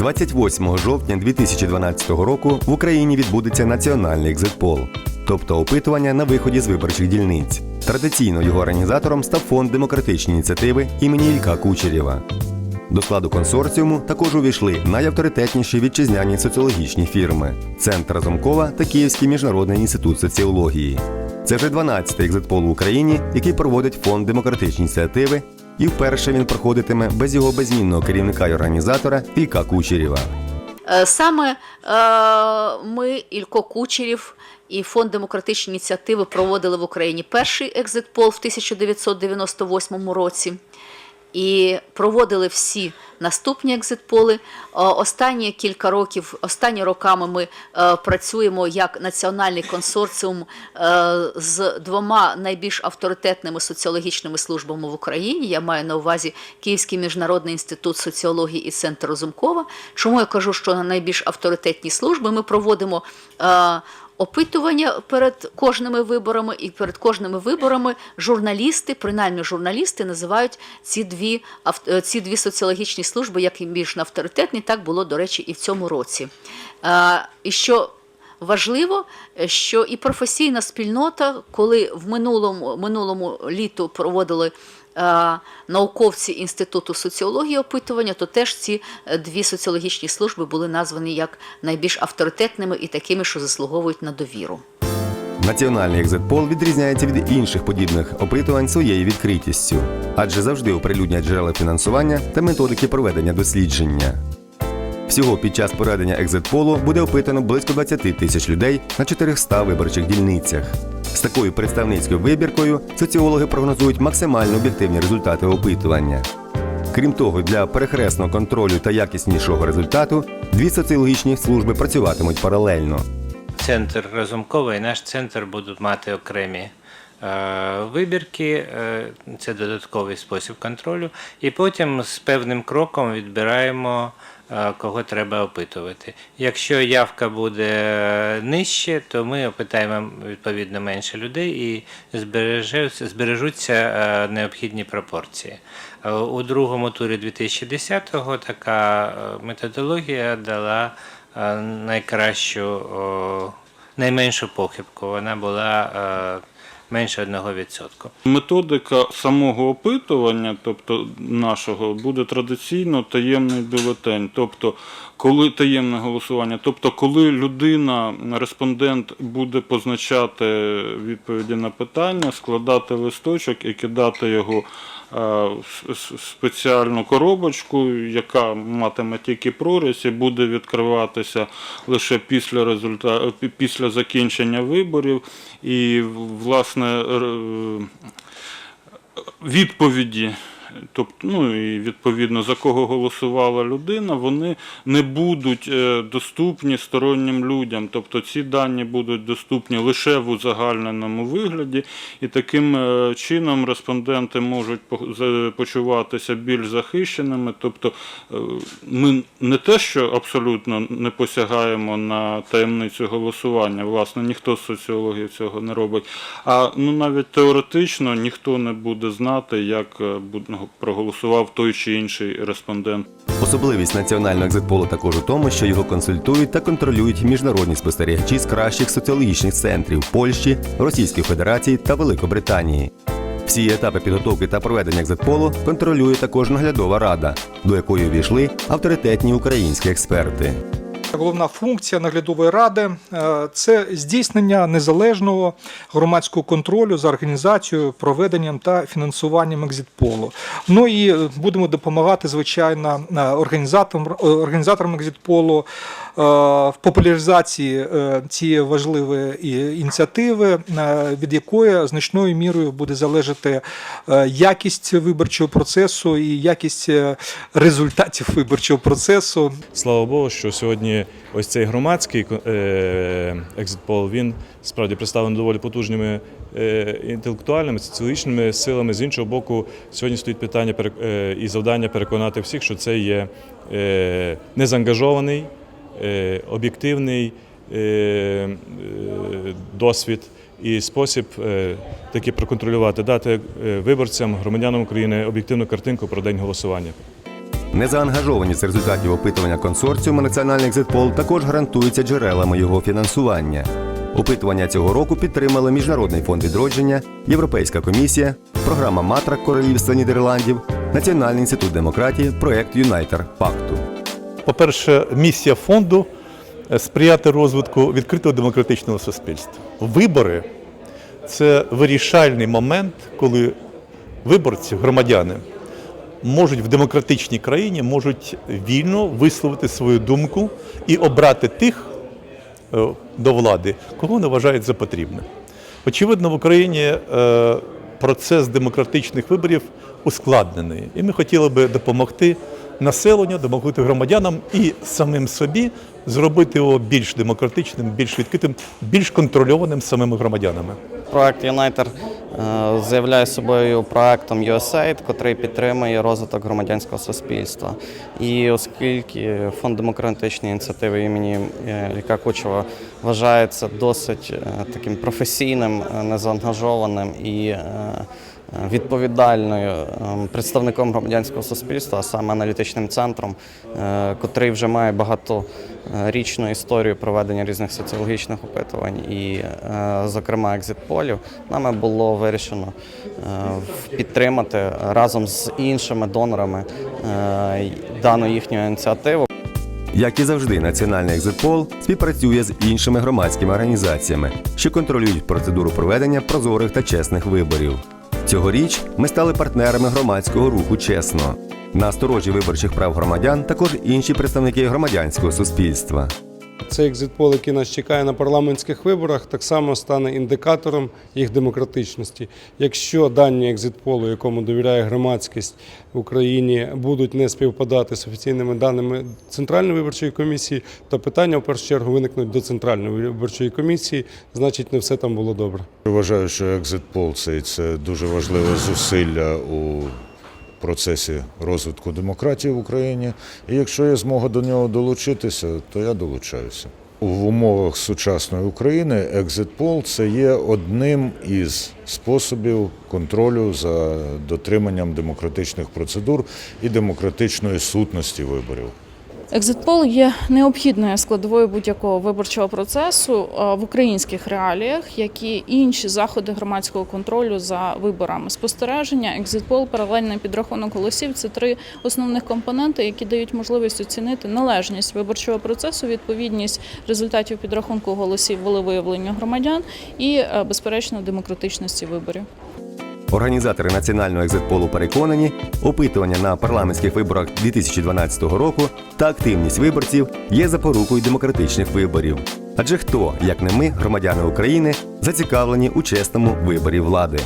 28 жовтня 2012 року в Україні відбудеться національний екзитпол, тобто опитування на виході з виборчих дільниць. Традиційно його організатором став фонд демократичні ініціативи імені Ілька Кучерєва. До складу консорціуму також увійшли найавторитетніші вітчизняні соціологічні фірми Центр Разумкова та Київський міжнародний інститут соціології. Це вже 12-й екзитпол в Україні, який проводить фонд демократичні ініціативи, і вперше він проходитиме без його безмінного керівника і організатора Ілька Кучерєва. Е, Саме е, ми, Ілько Кучерів і Фонд демократичні ініціативи проводили в Україні перший екзит пол в 1998 році. І проводили всі наступні екзитполи. Е, Останні кілька років, останні роками ми е, працюємо як національний консорціум е, з двома найбільш авторитетними соціологічними службами в Україні. Я маю на увазі Київський міжнародний інститут соціології і центр Розумкова. Чому я кажу, що на найбільш авторитетні служби ми проводимо. Опитування перед кожними виборами і перед кожними виборами журналісти, принаймні журналісти, називають ці дві е, ці дві соціологічні служби як і більш авторитетні. Так було до речі і в цьому році. Е, І що важливо, що і професійна спільнота, коли в минулому минулому літу проводили. Е, Науковці інституту соціології опитування, то теж ці е, дві соціологічні служби були названі як найбільш авторитетними і такими, що заслуговують на довіру. Національний екзитпол відрізняється від інших подібних опитувань своєю відкритістю, адже завжди оприлюднять джерела фінансування та методики проведення дослідження. Всього під час проведення екзитполу буде опитано близько 20 тисяч людей на 400 виборчих дільницях. З такою представницькою вибіркою соціологи прогнозують максимально об'єктивні результати опитування. Крім того, для перехресного контролю та якіснішого результату дві соціологічні служби працюватимуть паралельно. Центр Разумкова і наш центр будуть мати окремі е, вибірки, е, це додатковий спосіб контролю, і потім з певним кроком відбираємо, кого треба опитувати. Якщо явка буде нижче, то ми опитаємо відповідно менше людей і збережуться е, необхідні пропорції. Е, У другому турі 2010-го така е, методологія дала е, найкращу, найменшу похибку. Вона була е, менше 1%. Методика самого опитування, тобто нашого, буде традиційно таємний бюлетень, тобто коли таємне голосування, тобто коли людина, респондент буде позначати відповіді на питання, складати листочок і кидати його е, в с- спеціальну коробочку, яка матиме тільки прорізь і буде відкриватися лише після результа... після закінчення виборів. І власне р- відповіді, тобто, ну і відповідно за кого голосувала людина, вони не будуть е, доступні стороннім людям. Тобто ці дані будуть доступні лише в узагальненому вигляді, і таким е, чином респонденти можуть почуватися більш захищеними. Тобто е, ми не те, що абсолютно не посягаємо на таємницю голосування, власне, ніхто з соціологів цього не робить. А ну навіть теоретично ніхто не буде знати, як е, бу- проголосував той чи інший респондент. Особливість національного екзитполу також у тому, що його консультують та контролюють міжнародні спостерігачі з кращих соціологічних центрів Польщі, Російської Федерації та Великобританії. Всі етапи підготовки та проведення екзитполу контролює також наглядова рада, до якої увійшли авторитетні українські експерти. Головна функція наглядової ради е, це здійснення незалежного громадського контролю за організацією, проведенням та фінансуванням екзитполу. Ну і е, будемо допомагати, звичайно, е, організаторам, організаторам екзитполу в популяризації е, цієї важливої ініціативи, е, від якої значною мірою буде залежати е, якість виборчого процесу і якість е, результатів виборчого процесу. Слава Богу, що сьогодні ось цей громадський е, екзитпол він справді представлений доволі потужними е, інтелектуальними, соціологічними силами. З іншого боку, сьогодні стоїть питання е, і завдання переконати всіх, що це є е, незаангажований, е, об'єктивний е, е, досвід. І спосіб е, таки проконтролювати, дати е, виборцям, громадянам України об'єктивну картинку про день голосування. Незаангажованість результатів опитування консорціуму Національний екзитпол також гарантується джерелами його фінансування. Опитування цього року підтримали Міжнародний фонд відродження, Європейська комісія, програма Матрак Королівства Нідерландів, Національний інститут демократії, проект Юнайтер Пакту. По-перше, місія фонду е, сприяти розвитку відкритого демократичного суспільства. Вибори це вирішальний момент, коли виборці, громадяни, можуть в демократичній країні можуть вільно висловити свою думку і обрати тих е, до влади, кого вони вважають за потрібне. Очевидно, в Україні е, процес демократичних виборів ускладнений, і ми хотіли би допомогти населенню, допомогти громадянам і самим собі зробити його більш демократичним, більш відкритим, більш контрольованим самими громадянами. Проект Юнайтер заявляє собою проектом USAID, котрий підтримує розвиток громадянського суспільства. І оскільки фонд демократичної ініціативи імені е, Ліка Кучова вважається досить е, таким професійним, е, незаангажованим і відповідальною ем, представником громадянського суспільства, а саме аналітичним центром, е, котрий вже має багаторічну історію проведення різних соціологічних опитувань і, е, зокрема, екзитполів, нами було вирішено е, підтримати разом з іншими донорами дану їхню ініціативу. Як і завжди, Національний екзитпол співпрацює з іншими громадськими організаціями, що контролюють процедуру проведення прозорих та чесних виборів. Цьогоріч ми стали партнерами громадського руху Чесно. На сторожі виборчих прав громадян також інші представники громадянського суспільства. Цей екзитпол, який нас чекає на парламентських виборах, так само стане індикатором їх демократичності. Якщо дані екзитполу, якому довіряє громадськість в Україні, будуть не співпадати з офіційними даними Центральної виборчої комісії, то питання в першу чергу виникнуть до Центральної виборчої комісії, значить, не все там було добре. Вважаю, що екзитпол це, це дуже важливе зусилля у процесі розвитку демократії в Україні. І якщо є змога до нього долучитися, то я долучаюся. В умовах сучасної України екзитпол це є одним із способів контролю за дотриманням демократичних процедур і демократичної сутності виборів. Екзитпол є необхідною складовою будь-якого виборчого процесу в українських реаліях, як і інші заходи громадського контролю за виборами. Спостереження, екзитпол, паралельний підрахунок голосів це три основних компоненти, які дають можливість оцінити належність виборчого процесу, відповідність результатів підрахунку голосів волевиявленню громадян і, е, безперечно, демократичності виборів. Організатори національного екзитполу переконані, опитування на парламентських виборах 2012 року та активність виборців є запорукою демократичних виборів. Адже хто, як не ми, громадяни України, зацікавлені у чесному виборі влади.